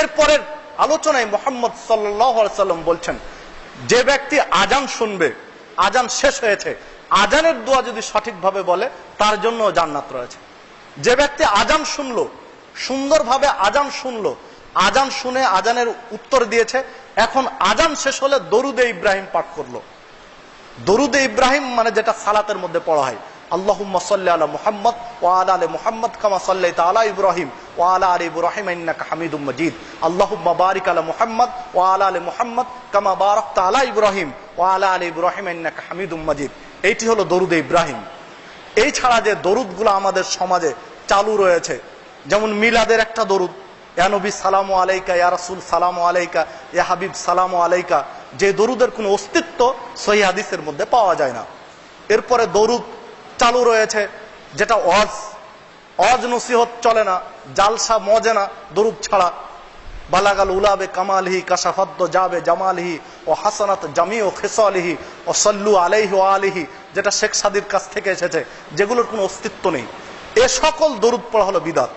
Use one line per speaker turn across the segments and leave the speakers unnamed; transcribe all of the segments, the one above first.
এরপরের আলোচনায় মোহাম্মদ সাল্লাম বলছেন, যে ব্যক্তি আজান শুনবে, আজান শেষ হয়েছে, আজানের দোয়া যদি সঠিকভাবে বলে, তার জন্য জান্নাত রয়েছে। যে ব্যক্তি আজান শুনলো, সুন্দরভাবে আজান শুনলো, আজান শুনে আজানের উত্তর দিয়েছে, এখন আজান শেষ হলে দরুদে ইব্রাহিম পাঠ করল। দরুদে ইব্রাহিম মানে যেটা সালাতের মধ্যে পড়া হয়। আল্লাহুম্মা সাল্লি আলা মুহাম্মদ ওয়া আলা আলি মুহাম্মদ কামা সাল্লাইতা আলা ইব্রাহিম ওয়া আলা আলি ইব্রাহিম ইন্নাকা হামিদুম মাজিদ। আল্লাহুম্মা বারিক আলা মুহাম্মদ ওয়া আলা আলি মুহাম্মদ কামা বারাকতা আলা ইব্রাহিম ওয়া আলা আলি ইব্রাহিম ইন্নাকা হামিদুম মাজিদ। এইটি হলো দরুদ ইব্রাহিম। এই ছাড়া যে দরুদগুলো আমাদের সমাজে চালু রয়েছে, যেমন মিলাদের একটা দরুদ, ইয়া নবী, সালামু আলাইকা, ইয়া রাসূল, সালামু আলাইকা, ইয়া হাবিব, সালামু আলাইকা। যে দরুদের কোনো অস্তিত্ব সহি হাদিসের মধ্যে পাওয়া যায় না। এরপরে দরুদ চালু রয়েছে, যেটা অজ অজ নসিহত চলে না, জালসা মজে না দরুদ ছাড়া। বালাগাল উলাবে কামালহি, কাশাফাদ্দ যাবে জামালহি, ও হাসানাত জামি ও খেসালিহি, ও সল্লু আলাইহি ও আলিহি, যেটা শেখ সাদির কাছ থেকে এসেছে, যেগুলোর কোনো অস্তিত্ব নেই। এ সকল দরুদ পড়া হলো বিদাত।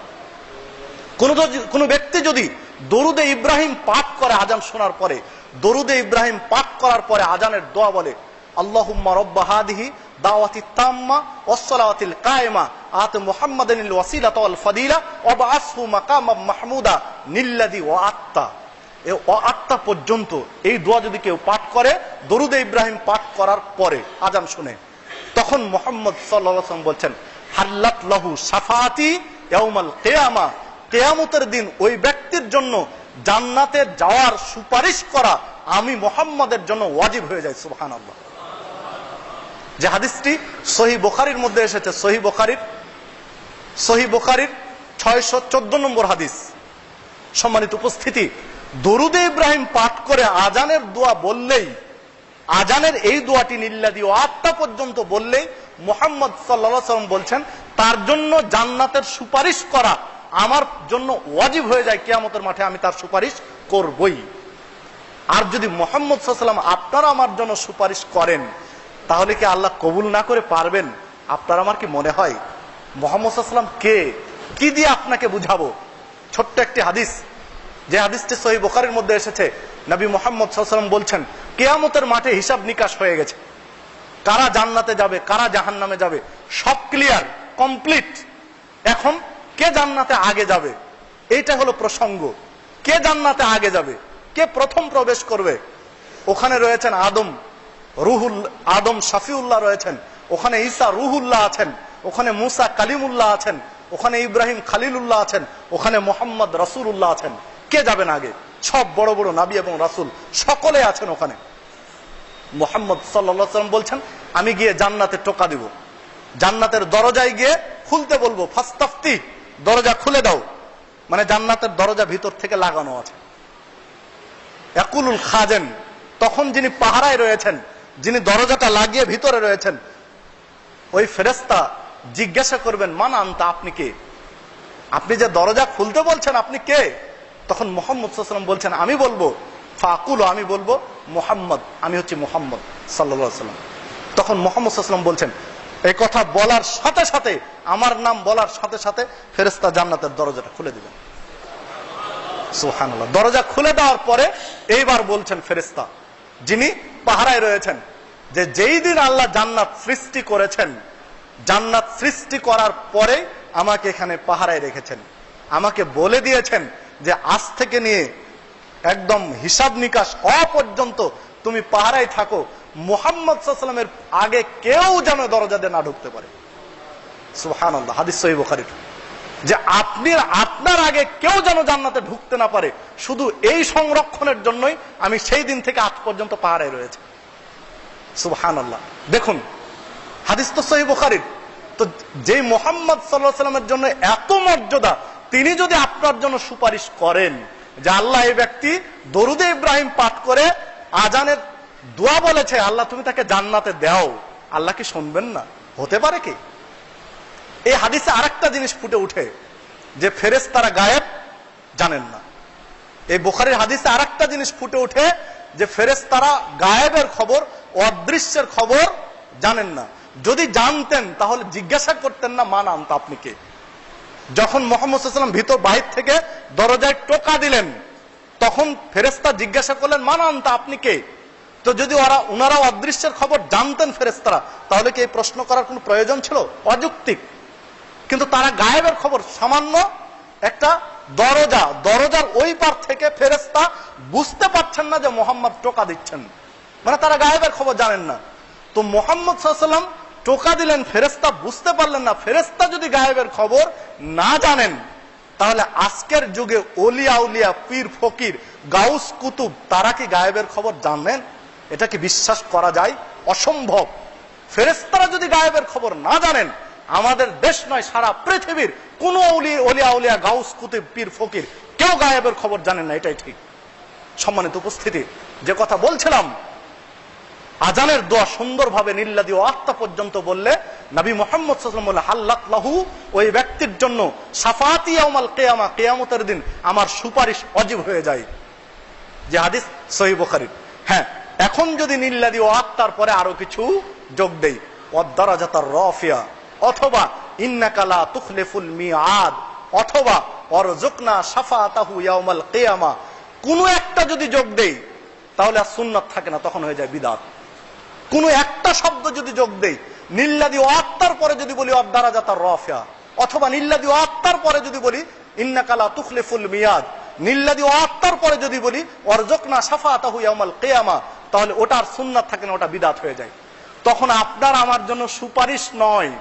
কোন কোন ব্যক্তি যদি দরুদে ইব্রাহিম পাঠ করে আজান শোনার পরে, দরুদে ইব্রাহিম পাঠ করার পরে আজানের দোয়া বলে আল্লাহুম্মা রব্বা হাদিহি দাওয়াতি তাম্মা ওয়াসসালাতিল কায়েমা। আত মুহাম্মাদানিল ওয়াল ফাদিলা ওয়া বাআসহু মাকামাম মাহমুদা নিল্লাযী ওয়া আত্তা এ ও আত্মা পর্যন্ত এই দোয়া যদি কেউ পাঠ করে, দরুদে ইব্রাহিম পাঠ করার পরে আজান শুনে। তখন মোহাম্মদ সাল্লাম বলছেন, হাল্লাত লাহু সাফাতি ইয়াউমাল কিয়ামা। কেয়ামতের দিন ওই ব্যক্তির জন্য জান্নাতে যাওয়ার সুপারিশ করা আমি মোহাম্মদের জন্য ওয়াজিব হয়ে যায় সুবহান আল্লাহ যে হাদিসটি সহি বোখারির মধ্যে এসেছে, সহি বোখারির সহি বোখারির ছয়শো চোদ্দ নম্বর হাদিস। সম্মানিত উপস্থিতি, দরুদে ইব্রাহিম পাঠ করে আজানের দোয়া বললেই, আজানের এই দোয়াটি নিল্লাদি ও আত্মা পর্যন্ত বললেই মোহাম্মদ সাল্লা সাল্লাম বলছেন, তার জন্য জান্নাতের সুপারিশ করা আমার জন্য ওয়াজিব হয়ে যায়, কেয়ামতের মাঠে আমি তার সুপারিশ করবই। আর যদি মোহাম্মদ সাল্লাম আপনারা আমার জন্য সুপারিশ করেন তাহলে কি আল্লাহ কবুল না করে পারবেন? আপনার আমার কি মনে হয়? মোহাম্মদ সাল্লাম কে? কি দিয়ে আপনাকে বুঝাবো? ছোট্ট একটি হাদিস। যে হাদিসটি সহি বোখারের মধ্যে এসেছে। নবী মোহাম্মদ সাল্লাম বলছেন, কেয়ামতের মাঠে হিসাব নিকাশ হয়ে গেছে। কারা জান্নাতে যাবে? কারা জাহান নামে যাবে? সব ক্লিয়ার কমপ্লিট এখন কে জান্নাতে আগে যাবে? এইটা হলো প্রসঙ্গ। কে জান্নাতে আগে যাবে? কে প্রথম প্রবেশ করবে? ওখানে রয়েছেন আদম। রুহুল আদম শাফিউল্লাহ রয়েছেন। ওখানে ঈসা রুহুল্লাহ আছেন। ওখানে মুসা কালিমুল্লাহ আছেন। ওখানে ইব্রাহিম খালিলুল্লাহ আছেন। ওখানে মোহাম্মদ রাসুল্লাহ আছেন। কে যাবেন আগে? সব বড় বড় নাবি এবং রাসুল সকলে আছেন ওখানে। মোহাম্মদ সাল্লাম বলছেন, আমি গিয়ে জান্নাতে টোকা দিব। জান্নাতের দরজায় গিয়ে খুলতে বলব, ফাস্তাফতি, দরজা খুলে দাও। মানে জান্নাতের দরজা ভিতর থেকে লাগানো আছে। একুলুল খাজেন, তখন যিনি পাহারায় রয়েছেন যিনি দরজাটা লাগিয়ে ভিতরে রয়েছেন, ওই ফেরেস্তা জিজ্ঞাসা করবেন, মান আনতা, আপনি কে? আপনি যে দরজা খুলতে বলছেন, আপনি কে? তখন মোহাম্মদ সাল্লাম বলছেন, আমি বলব। ফাকুল, আমি বলব মোহাম্মদ। আমি হচ্ছি মোহাম্মদ সাল্লা সাল্লাম তখন মোহাম্মদ সাল্লাম বলছেন এই কথা বলার সাথে সাথে, আমার নাম বলার সাথে সাথে ফেরেস্তা জান্নাতের দরজাটা খুলে দিবেন। সুহানুল্লাহ দরজা খুলে দেওয়ার পরে এইবার বলছেন ফেরেস্তা যিনি পাহারায় রয়েছেন, যে যেই দিন আল্লাহ জান্নাত সৃষ্টি করেছেন, জান্নাত সৃষ্টি করার পরে আমাকে এখানে পাহারায় রেখেছেন। আমাকে বলে দিয়েছেন যে আজ থেকে নিয়ে একদম হিসাব নিকাশ হওয়া পর্যন্ত তুমি পাহারায় থাকো। মোহাম্মদ সাল্লামের আগে কেউ যেন দরজা দিয়ে না ঢুকতে পারে। সুহান হাদিস সহি বুখারির। যে আপনি আপনার আগে কেউ যেন জান্নাতে ঢুকতে না পারে, শুধু এই সংরক্ষণের জন্যই আমি সেই দিন থেকে আজ পর্যন্ত পাহাড়ে রয়েছে। সুবহান আল্লাহ দেখুন, হাদিস তো সহি বুখারির। তো যে মোহাম্মদ সাল্লাহ সাল্লামের জন্য এত মর্যাদা, তিনি যদি আপনার জন্য সুপারিশ করেন যে আল্লাহ এই ব্যক্তি দরুদে ইব্রাহিম পাঠ করে আজানের দোয়া বলেছে, আল্লাহ তুমি তাকে জান্নাতে দাও, আল্লাহ কি শুনবেন না? হতে পারে কি? এই হাদিসে আরেকটা জিনিস ফুটে উঠে যে ফেরেস তারা গায়েব জানেন না। এই বোখারির হাদিসে আরেকটা জিনিস ফুটে উঠে যে ফেরেস তারা গায়েবের খবর, অদৃশ্যের খবর জানেন না। যদি জানতেন, তাহলে জিজ্ঞাসা করতেন না মান আনতো আপনি কে? যখন মোহাম্মদ সাল্লাম ভিতর বাহির থেকে দরজায় টোকা দিলেন, তখন ফেরেস্তা জিজ্ঞাসা করলেন মানান তা আপনি কে? তো যদি ওরা ওনারা অদৃশ্যের খবর জানতেন ফেরেস্তারা তাহলে কি এই প্রশ্ন করার কোনো প্রয়োজন ছিল? অযৌক্তিক। কিন্তু তারা গায়েবের খবর, সামান্য একটা দরজা, দরজার ওই পার থেকে ফেরেস্তা বুঝতে পারছেন না যে মোহাম্মদ টোকা দিচ্ছেন। মানে তারা গায়েবের খবর জানেন না। তো মোহাম্মদ সাল্লাম টোকা দিলেন ফেরেস্তা বুঝতে পারলেন না। ফেরেস্তা যদি গায়েবের খবর না জানেন, তাহলে আজকের যুগে অলিয়া উলিয়া, পীর ফকির, গাউস কুতুব, তারা কি গায়েবের খবর জানেন? এটা কি বিশ্বাস করা যায়? অসম্ভব। ফেরেস্তারা যদি গায়েবের খবর না জানেন আমাদের দেশ নয়, সারা পৃথিবীর কোন উলিয়া পীর, ফকির কেউ গায়েবের খবর জানেন না, এটাই ঠিক। সম্মানিত উপস্থিতি, যে কথা বলছিলাম, আজানের দোয়া সুন্দরভাবে নিল্লাদি ও আত্মা পর্যন্ত বললে নবী মোহাম্মদ বলে হাল্লাত লাহু, ওই ব্যক্তির জন্য সাফাতি আমাল কেয়ামা, কেয়ামতের দিন আমার সুপারিশ অজীব হয়ে যায়। যে হাদিস সহি বুখারীর হ্যাঁ এখন যদি নিল্লাদি ও আত্মার পরে আরও কিছু যোগ দেই অদ্দারাজাতার রফিয়া অথবা ইন্নাকালা তুখলেফুল মিআদ, অথবা অরজুকনা সাফাতাহু ইয়াউমাল কেয়ামা, কোনো একটা যদি যোগ দেই, তাহলে আর সুন্নাত থাকে না, তখন হয়ে যায় বিদাত। কোন একটা শব্দ যদি যোগ দেই, নিল্লাদি আত্মার পরে যদি বলি অদ্দারা জাতার রফিয়া, অথবা নিল্লাদি আত্মার পরে যদি বলি ইন্নাকালা তুখলিফুল মিয়াদ নিল্লাদি আত্মার পরে যদি বলি অরজকনা সাফা তাহু ইয়ামাল কেয়ামা, তাহলে ওটার সুন্নাত থাকে না, ওটা বিদাত হয়ে যায়। তখন আপনার আমার জন্য সুপারিশ নয়।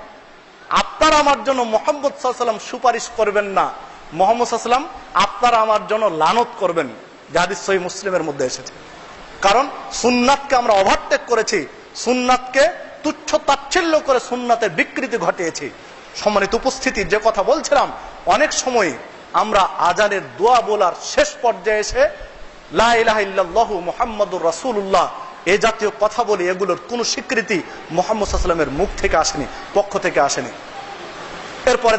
আপনার আমার জন্য মোহাম্মদ সাল্লাম সুপারিশ করবেন না। মোহাম্মদ সাল্লাম আপনার আমার জন্য লানত করবেন। জাহাদিস সহি মুসলিমের মধ্যে এসেছে। কারণ সুন্নাতকে আমরা ওভারটেক করেছি। সুন্নাতকে তুচ্ছ তাচ্ছিল্য করে সুন্নাতের বিকৃতি ঘটিয়েছি। সম্মানিত উপস্থিতি, যে কথা বলছিলাম, অনেক সময় আমরা আজানের দোয়া বলার শেষ পর্যায়ে এসে লা ইলাহা ইল্লাল্লাহু মুহাম্মাদুর রাসূলুল্লাহ এ জাতীয় কথা বলি এগুলোর কোনো স্বীকৃতি মোহাম্মদ সাল্লামের মুখ থেকে আসেনি, পক্ষ থেকে আসেনি। এরপরে